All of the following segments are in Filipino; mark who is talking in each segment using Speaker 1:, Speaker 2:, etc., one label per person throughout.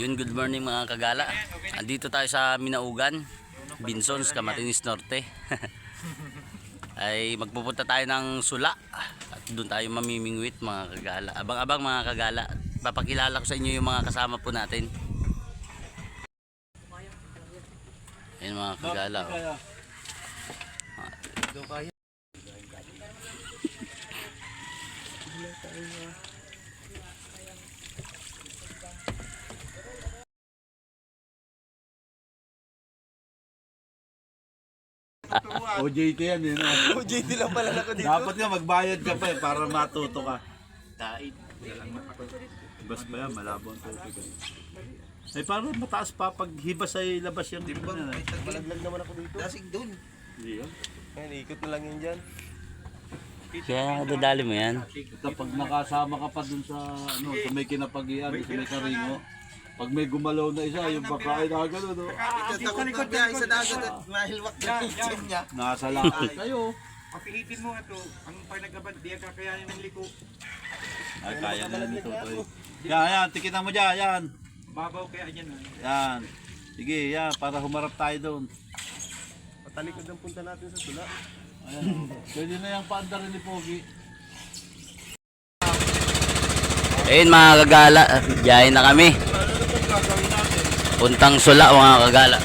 Speaker 1: Yun, good morning mga kagala. Andito tayo sa Minaugan, Binsons, Camarines Norte. Ay magpupunta tayo ng Sula at doon tayo mamimingwit mga kagala. Abang-abang mga kagala. Papakilala ko sa inyo yung mga kasama po natin. Ayun mga kagala. Oh.
Speaker 2: OJT yan eh. No?
Speaker 3: OJT lang pala ako dito.
Speaker 2: Dapat nga magbayad ka pa eh para matuto ka. Dait. Hibas ba yan? Malabo ang tubig. eh. Ay parang mataas pa pag hibas ay labas yung
Speaker 3: Di ba? May tagmalaglag naman ako dito. Dasig doon.
Speaker 2: Hindi yun.
Speaker 3: Ayun, ikot na lang yun dyan.
Speaker 1: Kaya dadali mo yan.
Speaker 2: Kapag nakasama ka pa dun sa ano, sa may kinapagian, sa may karingo, pag may gumalaw na isa, yung pagkain na gano'n, no?
Speaker 3: Itatakot na niya sa dagat at mahilwak na yung chin niya.
Speaker 2: Nasa lakad kayo.
Speaker 4: Papihitin mo ito, ang panagabad, di ang kakayanin ng liko.
Speaker 2: Ay, kaya na nito. Toy. Yan, yan, tikitan mo dyan, yan.
Speaker 4: Babaw kaya dyan. ah.
Speaker 2: Yan. Sige, yan, para humarap tayo doon.
Speaker 3: Patalikod ang punta natin sa sula.
Speaker 2: Ayan, pwede na yung paanda rin ni Pogi.
Speaker 1: Ayun mga kagala, biyahe na kami. Puntang Sula mga kagala.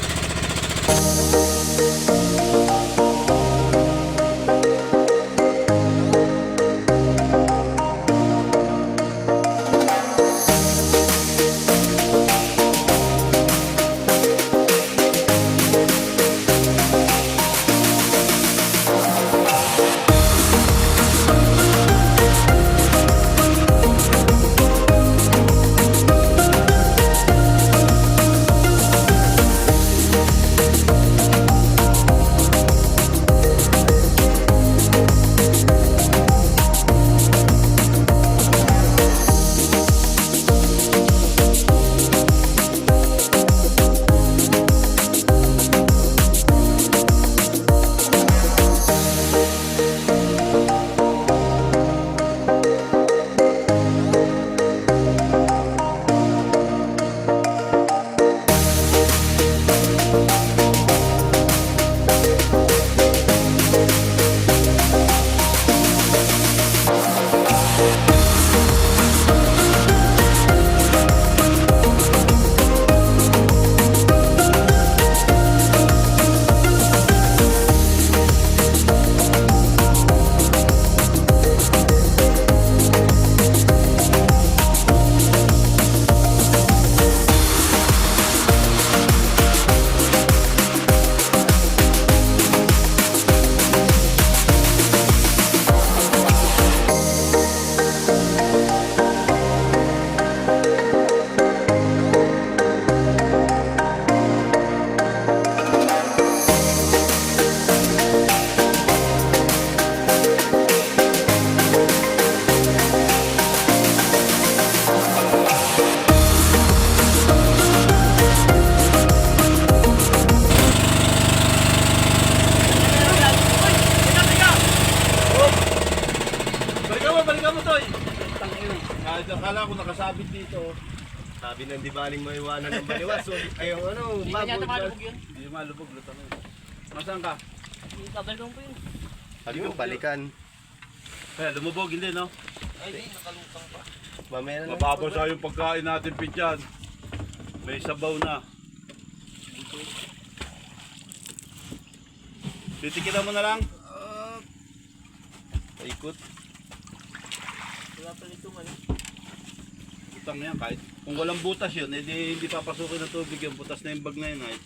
Speaker 2: Balikan. Kaya lumubog, hindi, no?
Speaker 3: Mamaya na lang.
Speaker 2: Mababasa yung pagkain natin, Pinchan. May sabaw na. Titikilan mo na lang.
Speaker 3: Ikot.
Speaker 2: Utang na yan, kahit kung walang butas yun, edi hindi papasukin ng tubig yung butas na yung bag na yun. Ay.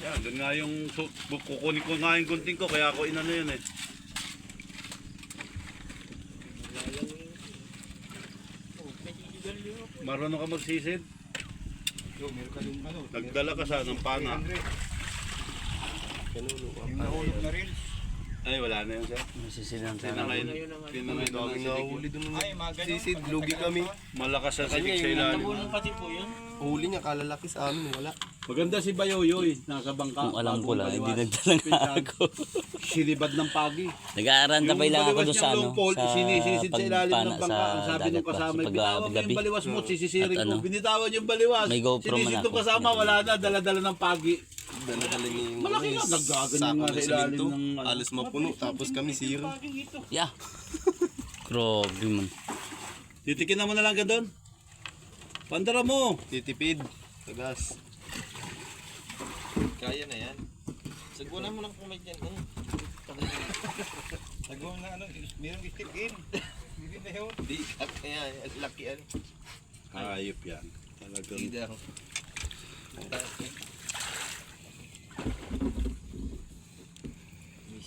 Speaker 2: Yan, doon nga yung bu- kukunin ko nga yung gunting ko, kaya ako inano yun eh. Marunong ka magsisid? Nagdala ka sa ng pana.
Speaker 4: Yung nahulog na reels.
Speaker 2: Ay, wala na yun siya.
Speaker 1: Masisilang
Speaker 2: Yun na ngayon. Yun na ngayon.
Speaker 3: Dami
Speaker 2: mga
Speaker 3: nahuli
Speaker 4: mga ganun.
Speaker 3: Sisid, lugi kami.
Speaker 2: Malakas sa silik sa ilalim.
Speaker 3: Huli niya, kalalaki sa amin, wala.
Speaker 2: Maganda si Bayoyoy, nakabangka.
Speaker 1: Kung alam ko lang, hindi
Speaker 2: baliwas.
Speaker 1: nagdala ako.
Speaker 2: Silibad ng pagi.
Speaker 1: Nag-aarantabay lang ako doon sa ano,
Speaker 2: pole,
Speaker 1: sa
Speaker 2: sinisisid sa ilalim ng bangka. Ang sabi
Speaker 1: ba,
Speaker 2: kasama,
Speaker 1: sa
Speaker 2: bitawan mo yung baliwas mo, sisisiring
Speaker 1: At
Speaker 2: ko.
Speaker 1: ano,
Speaker 2: Binitawan yung baliwas.
Speaker 1: may GoPro man
Speaker 2: Sinisid nung kasama, wala na, dala-dala ng pagi.
Speaker 3: Dala-dala niya yung
Speaker 2: Malaki nga, naggaganyan nga
Speaker 3: ng
Speaker 2: sa ilalim ng ano.
Speaker 3: Alas mapuno, tapos kami zero.
Speaker 1: Yeah. Grabe man.
Speaker 2: Titikin na mo na lang ka doon. Pandara mo.
Speaker 3: Titipid. Tagas.
Speaker 5: Kaya na yan. Sagwa mo lang kung may dyan. Eh.
Speaker 4: Nagawa na ano, mayroong step in. Hindi na yun.
Speaker 5: Di, at, kaya, at laki yan.
Speaker 2: Ayop yan. Talagang.
Speaker 5: Hindi ako.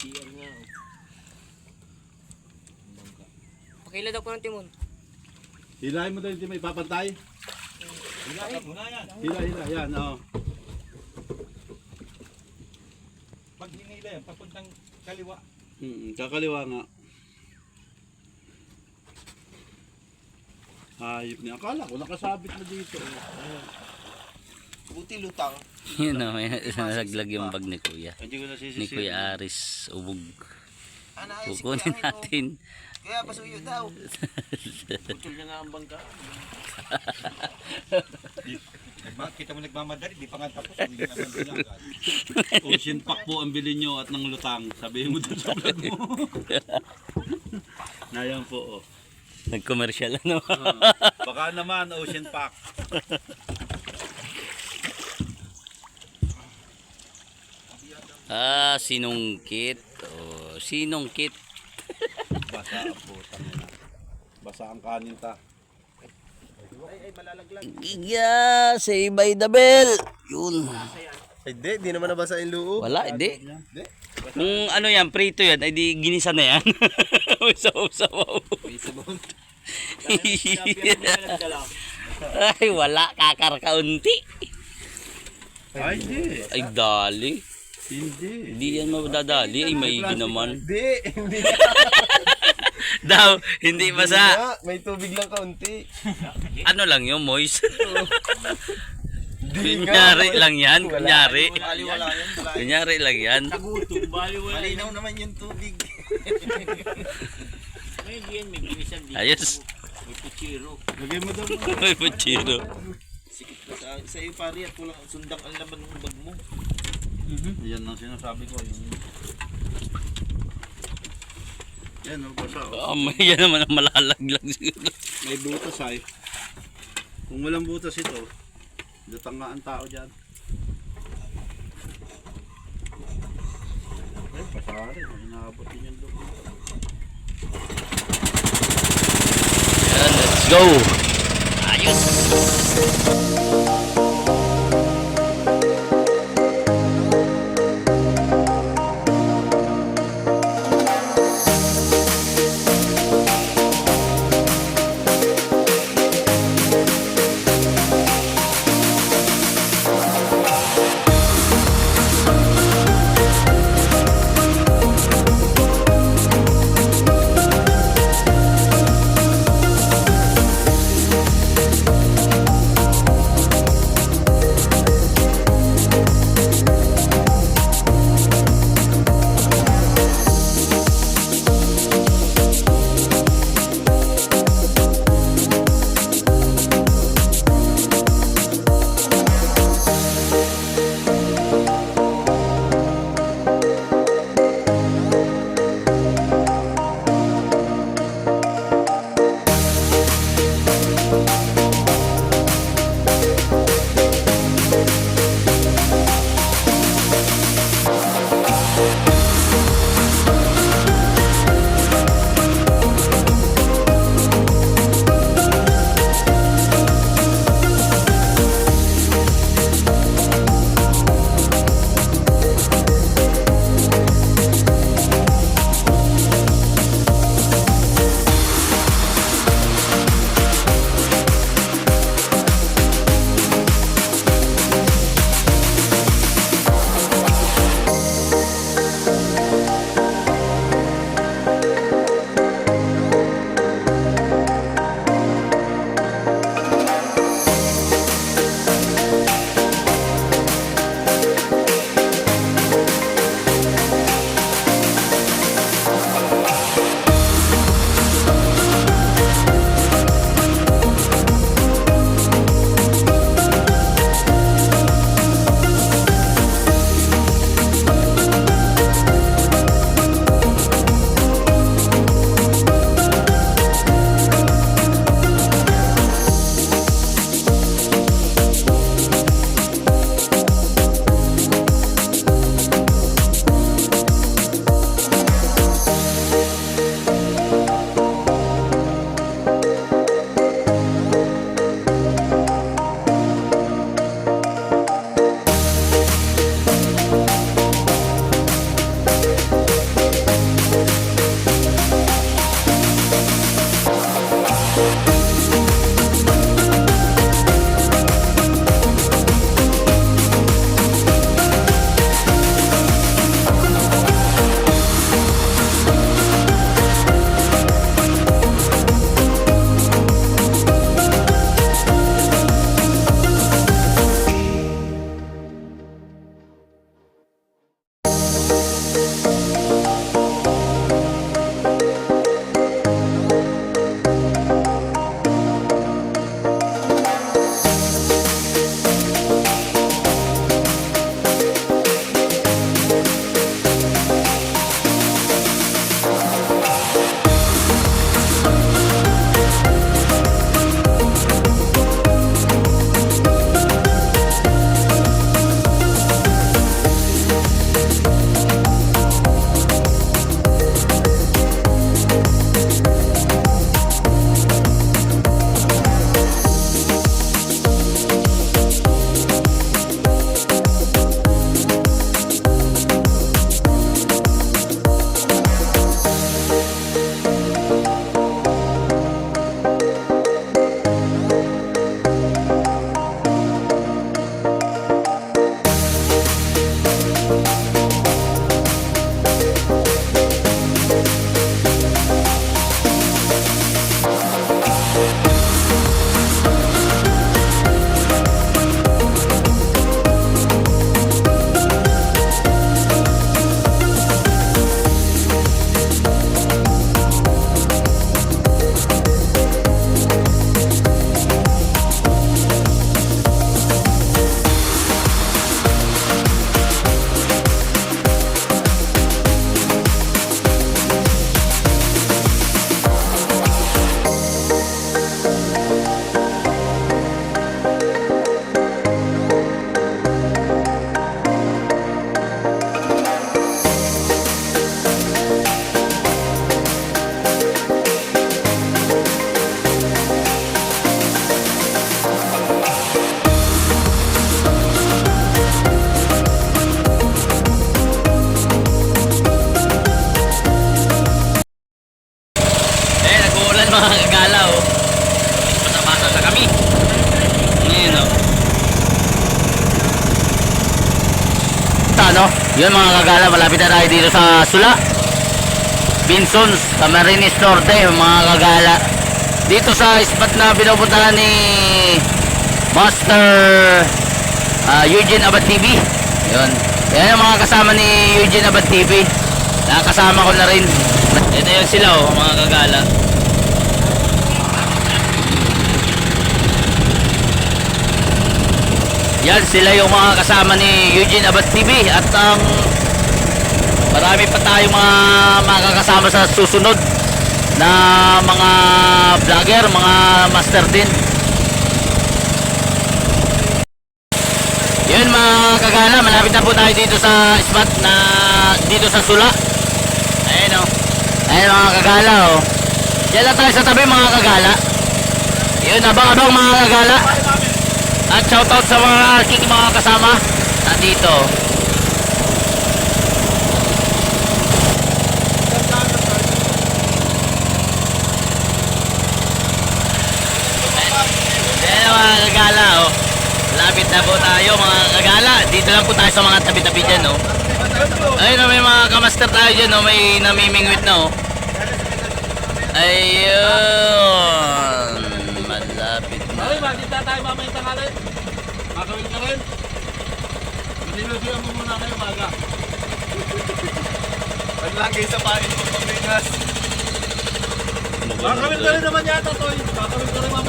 Speaker 5: CR nga. oh.
Speaker 6: Pakila daw po ng timon.
Speaker 2: Hilahin mo doon, hindi may papantay.
Speaker 4: Hilahin mo na yan.
Speaker 2: Hila, hila, yan. Oh.
Speaker 4: Pag hinila yan, papuntang kaliwa.
Speaker 2: Mm, kakaliwa nga. Ayop niya. Akala ko nakasabit na dito. Ayan.
Speaker 5: Buti lutang.
Speaker 1: Yun o, may nalaglag yung bag ni Kuya. Ni. Kuya Aris, ubog.
Speaker 5: Ayos,
Speaker 1: Kukunin
Speaker 5: ano,
Speaker 1: natin.
Speaker 5: Kaya pasuyo daw. Putol niya nga ang bangka.
Speaker 4: Kita mo nagmamadali, di pa nga tapos. Na na.
Speaker 2: Ocean pack po ang bilhin nyo at ng lutang. Sabihin mo doon sa vlog mo. Nayan po, oh.
Speaker 1: Nag-commercial ano.
Speaker 2: Baka naman, ocean pack.
Speaker 1: Ah, sinungkit. Oh, sinungkit.
Speaker 2: Basa ang puta nila. Basa ang kanin ta.
Speaker 1: Giga, say by the bell. Yun.
Speaker 3: Ay, di, di naman nabasa yung loob.
Speaker 1: Wala, hindi. Kung ano yan, prito yan, ay di ginisa na yan. Usaw-usaw. ay, wala. Kakarkaunti.
Speaker 2: Ay, hindi.
Speaker 1: Ay, dali.
Speaker 2: Hindi.
Speaker 1: Hindi yan madadali. Ay, maigi naman.
Speaker 3: Di, hindi
Speaker 1: Daw, hindi basa.
Speaker 3: nga. May tubig lang kaunti.
Speaker 1: Ano lang yung moist. Kunyari lang yan. Kunyari.
Speaker 5: Yan.
Speaker 1: Kunyari lang yan.
Speaker 5: Malinaw naman yung tubig.
Speaker 1: Ayos.
Speaker 2: Lagay mo daw.
Speaker 1: May puchiro.
Speaker 5: Sikip ka sa, sa iyo pare at walang sundang ang laman ng bag mo.
Speaker 2: Yan ang sinasabi ko. Yung... Yan, oh, basa. Oh.
Speaker 1: May yan naman ang malalaglag siguro.
Speaker 2: May butas ay. Kung walang butas ito, lutang nga ang tao dyan. Ay, pasari. Inaabot din yung doon.
Speaker 1: Yan, let's go. Ayos. Sula. Binsons, Camarines Norte, mga kagala. Dito sa spot na pinupuntahan ni Master ah, Eugene Abad TV. Yun. Yan ang mga kasama ni Eugene Abad TV. Nakakasama ko na rin. Ito yun sila oh, mga kagala. Yan sila yung mga kasama ni Eugene Abad TV at ang marami pa tayong mga makakasama sa susunod na mga vlogger, mga master din. Yun mga kagala, malapit na po tayo dito sa spot na dito sa Sula. Ayun oh. Ayun mga kagala oh. Yan lang tayo sa tabi mga kagala. Yun, abang-abang mga kagala. At shoutout sa mga aking mga kasama nandito. Ayan mga kagala oh. Lapit na po tayo mga kagala. Dito lang po tayo sa mga tabi-tabi dyan oh. Ayun oh, may mga kamaster tayo dyan oh. May namimingwit na oh. Ayun. Malapit na.
Speaker 2: Ay, bakit na tayo mamaya tangali? Makawin ka rin? Nilusuyan mo muna kayo maga.
Speaker 3: Paglagay sa pain mo pambigas.
Speaker 2: Makawin ka rin naman yata, Toy. Makawin ka rin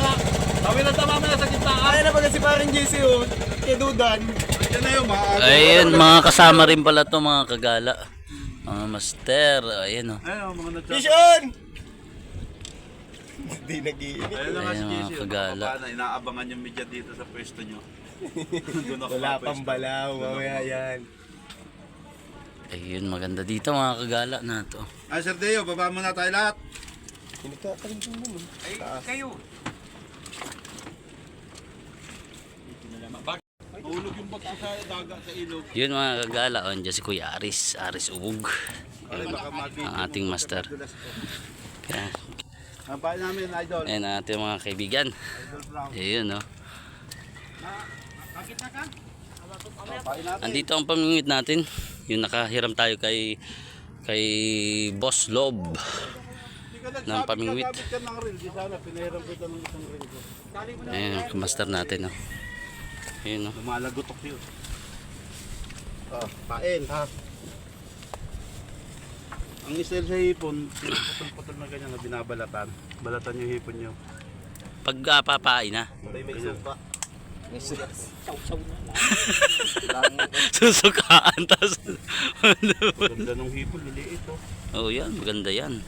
Speaker 2: Kawin na tayo mamaya sa gitna.
Speaker 3: Kaya na pala si parang JC oh. Kay Dudan.
Speaker 2: Diyan na yun, maaga.
Speaker 1: Ayun, mga kasama rin pala to mga kagala. Mga master. Ayun oh.
Speaker 2: Ayun, mga nagsasabi.
Speaker 3: Vision! Hindi nag-iinit.
Speaker 2: Ayun na nga si
Speaker 1: Ayun, mga
Speaker 2: JC. yung
Speaker 1: kagala.
Speaker 2: mga kapana, Inaabangan yung media dito sa pwesto nyo. Doon ako
Speaker 3: Wala pang balaw, mamaya yan.
Speaker 1: Ayun, maganda dito mga kagala na to.
Speaker 2: Ay, Sir Deo, baba muna tayo lahat.
Speaker 3: Pinagkakalimpan mo.
Speaker 4: Ay, kayo.
Speaker 2: Mahulog yung bagto sa daga sa ilog.
Speaker 1: Yun mga kagala, oh, andyan si Kuya Aris, Aris Ubog. Ang ating master. Kaya,
Speaker 2: Ang pain namin, Idol.
Speaker 1: ayun ang ating mga kaibigan. Ayun oh.
Speaker 2: Pain natin.
Speaker 1: Andito ang pamingwit natin. Yung nakahiram tayo kay kay Boss Lob.
Speaker 2: Ka
Speaker 1: ng pamingwit.
Speaker 2: ka
Speaker 1: ang master natin oh. Ayun oh.
Speaker 2: Lumalagotok yun. Oh, pain, ha? Ang style sa hipon, pinaputol-putol na ganyan na binabalatan. Balatan yung hipon nyo.
Speaker 1: Pag uh, papain na.
Speaker 3: May may supa.
Speaker 1: Susukaan tas.
Speaker 2: Ganda ng hipon, liliit oh.
Speaker 1: oh yan, maganda yan.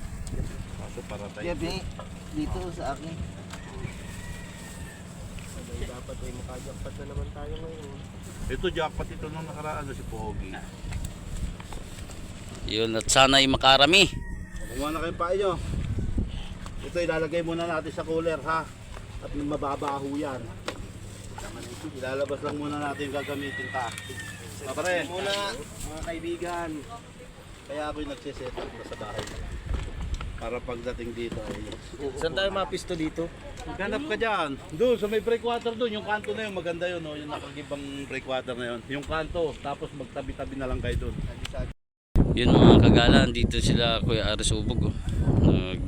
Speaker 2: Kaso para tayo.
Speaker 5: dito sa akin.
Speaker 3: Dapat ay makajakpat na naman tayo ngayon.
Speaker 2: Ito, jackpot ito nung nakaraan na si Pogi.
Speaker 1: Yun at sana ay makarami.
Speaker 2: Kumuha na kayong pain nyo. Ito, ilalagay muna natin sa cooler, ha? At mababaho yan. Ilalabas lang muna natin yung gagamitin ta. Pare,
Speaker 3: Muna, mga kaibigan.
Speaker 2: kaya ako'y nagsiset up na sa bahay. Para pagdating dito ay...
Speaker 3: Saan tayo mapisto dito?
Speaker 2: Maghanap ka dyan. Doon, sa may breakwater doon. Yung kanto na yun, maganda yun. Oh. Yung nakagibang breakwater na yun. Yung kanto, tapos magtabi-tabi na lang kayo doon.
Speaker 1: Yun mga kagala, dito sila Kuya Aris Ubog. Oh. Nag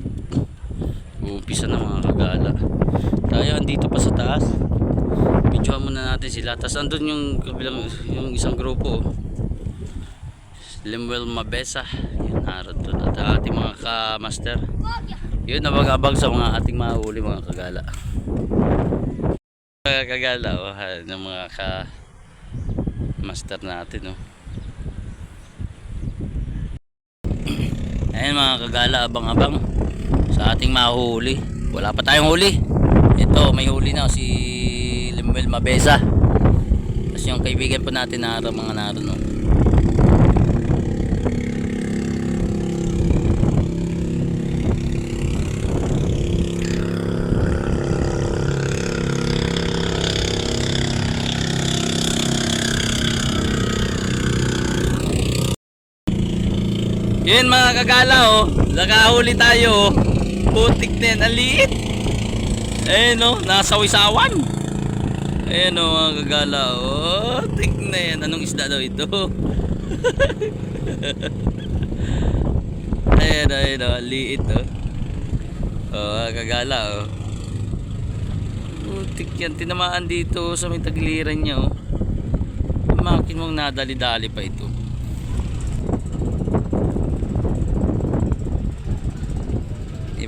Speaker 1: uumpisa na mga kagala. Tayo andito pa sa taas. Videoan muna natin sila. Tapos andun yung kabilang yung isang grupo. oh. Mabesa. Yun naroon doon. At ating mga ka-master. Yun nabag-abag sa mga ating mga huli mga kagala. Mga kagala oh, ng mga ka-master natin oh. Ayan mga kagala, abang-abang sa ating mahuli. Wala pa tayong huli. Ito, may huli na si Limuel Mabesa. Tapos yung kaibigan po natin na mga naroon. No? Yun mga kagala oh. Nakahuli tayo oh. Putik din. Ang liit. Ayun oh. Nasa wisawan. Ayun oh mga kagala oh. Tik na yan. Anong isda daw ito? Ayan, ayan, oh, liit, oh. Oh, kagala, oh. Putik yan, tinamaan dito sa may tagiliran niya, oh. Makin mong nadali-dali pa ito.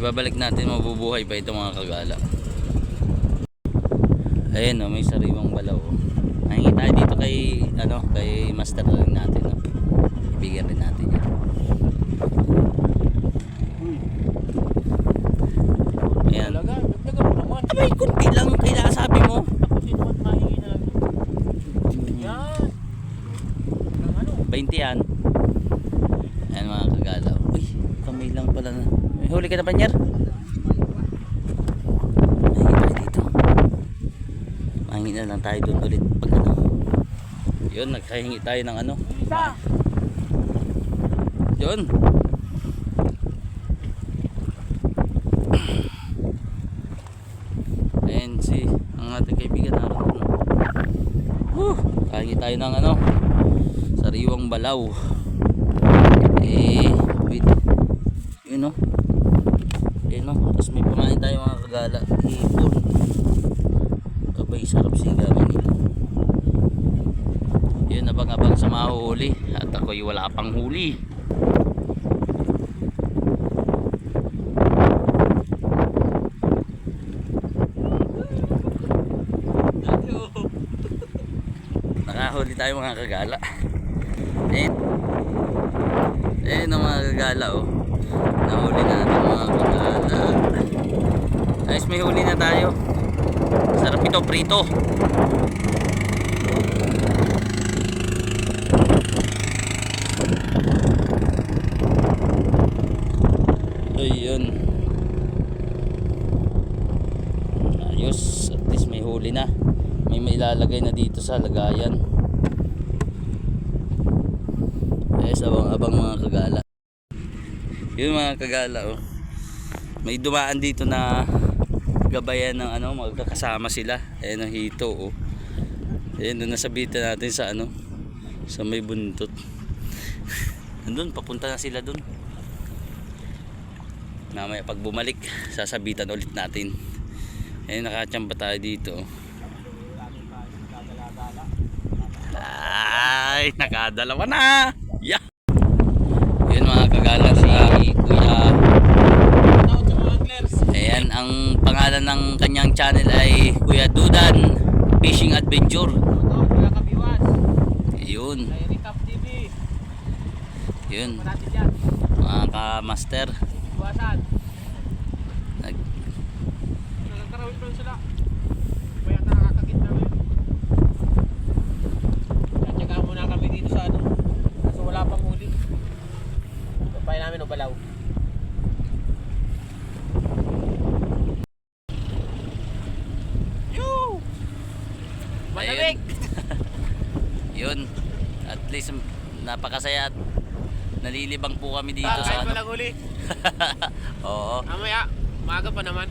Speaker 1: Ibabalik natin mabubuhay pa ito mga kagala. Ayun, oh, may sariwang balaw, oh. Dito kay, ano, kay master natin, oh. Ibigyan rin natin yan. Ayan. Abay, kunti lang. Kailangan sabi mo. Yan. 20 yan. Ayan mga kagalaw. Uy, kamay lang pala na. May huli ka na pa niyer? Mahingi tayo dito. Mahingi na lang tayo doon ulit pag ano. Yun, nagkahingi tayo ng ano. Yun. Ayan si ang ating kaibigan naroon. Woo! Kahingi tayo ng ano, sariwang balaw. Eh, wait. Yun no. Yun no. Tapos may pamain tayo mga kagala. Hipon. Abay, sarap sigawan nito. Yun, abang-abang sa mahuhuli. At ako'y wala pang huli. Nakahuli tayo mga kagala. Ayun. Ayun ang mga kagala oh. Nahuli natin mga kagala. Ayos may huli na tayo. Sarap ito prito. Ayun. Ayos. At least may huli na. May mailalagay na dito sa lagayan. Ayos, abang-abang mga kagala. Yun mga kagala oh. May dumaan dito na gabayan ng ano, magkakasama sila. Ayan ang hito oh. Doon nasabitan natin sa ano, sa may buntot. Nandun, papunta na sila dun. Mamaya pag bumalik, sasabitan ulit natin. Ayun, nakachamba tayo dito. oh. Ay, nakadalawa na. Yeah. Yun mga kagala si Kuya. Ayan, ang pangalan ng kanyang channel ay Kuya Dudan Fishing Adventure. Yun. Yun. Mga ka-master. Nag
Speaker 6: Tsaka muna kami dito sa ano. Kaso wala pang huli. Kapay namin o balaw.
Speaker 1: Ayun. Yun. At least napakasaya at nalilibang po kami dito sa ano.
Speaker 6: huli.
Speaker 1: Oo.
Speaker 6: Mamaya, maaga pa naman.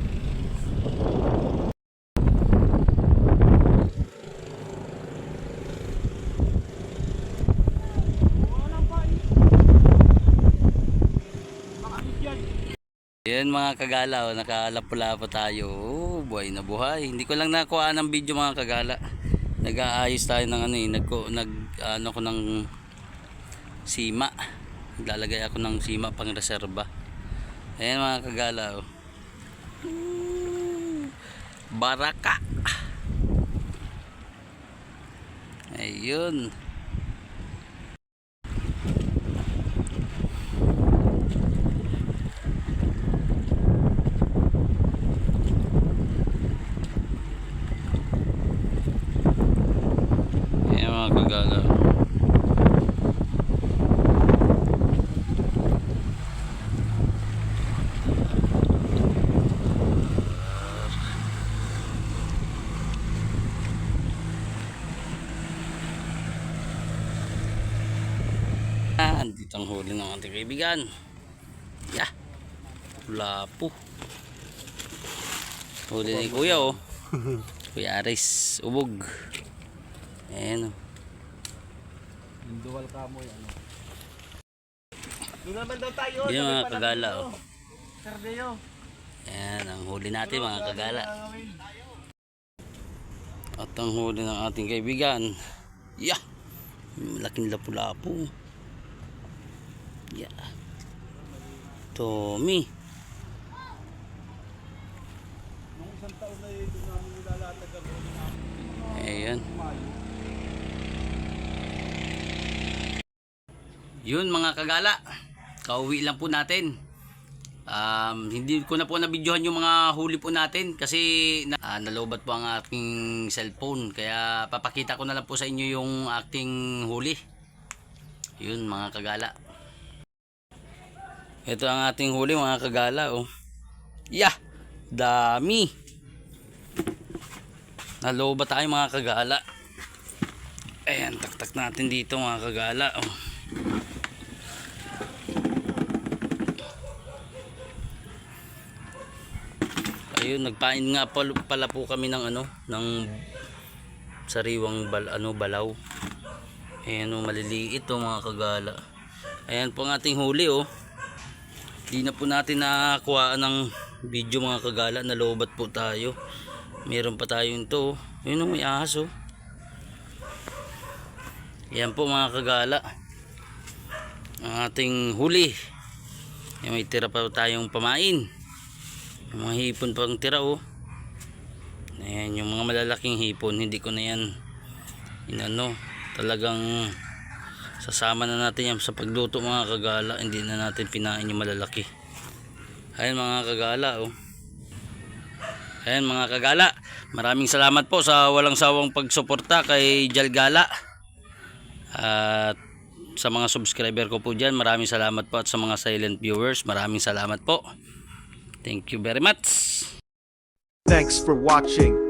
Speaker 1: Yan mga kagala, oh, nakalapo-lapo tayo. Oh, buhay na buhay. Hindi ko lang nakuha ng video mga kagala. Nag-aayos tayo ng ano eh, nag, nag ano ko ng sima. Naglalagay ako ng sima pang reserba. Ayan mga kagala. Oh. Baraka. Ayun. Ayan mga kagala. Ah, andito ang huli ng ating kaibigan. Yeah. Wala po. Huli ni Kuya oh. Kuya Aris, ubog. Ayan oh.
Speaker 2: Yung dual kamoy, ano.
Speaker 3: Doon naman daw tayo.
Speaker 1: Yan mga kagala. Oh.
Speaker 3: Sardeo.
Speaker 1: Ayan, ang huli natin mga kagala. At ang huli ng ating kaibigan. Yeah! Malaking lapu-lapu. Yeah. Tommy. Ayan. Yun mga kagala. Kauwi lang po natin. Um, hindi ko na po nabidyohan yung mga huli po natin kasi na, ah, nalobat po ang aking cellphone kaya papakita ko na lang po sa inyo yung aking huli yun mga kagala ito ang ating huli mga kagala oh. yeah dami nalobat tayo mga kagala ayan taktak natin dito mga kagala oh. Ayun, nagpain nga pala, po kami ng ano, ng sariwang bal, ano, balaw. Ayan o, maliliit o mga kagala. Ayan po ang ating huli o. Di na po natin nakakuhaan ng video mga kagala. Nalobat po tayo. Meron pa tayo ito o. Ayun o, may ahas o. Ayan po mga kagala. Ang ating huli. Ayan, may tira pa tayong pamain. Yung mga hipon pang tira oh. Ayan, yung mga malalaking hipon, hindi ko na yan inano. Talagang sasama na natin yan sa pagluto mga kagala. Hindi na natin pinain yung malalaki. Ayan mga kagala oh. Ayan mga kagala. Maraming salamat po sa walang sawang pagsuporta kay Jalgala. At sa mga subscriber ko po dyan, maraming salamat po. At sa mga silent viewers, maraming salamat po. Thank you very much.
Speaker 7: Thanks for watching.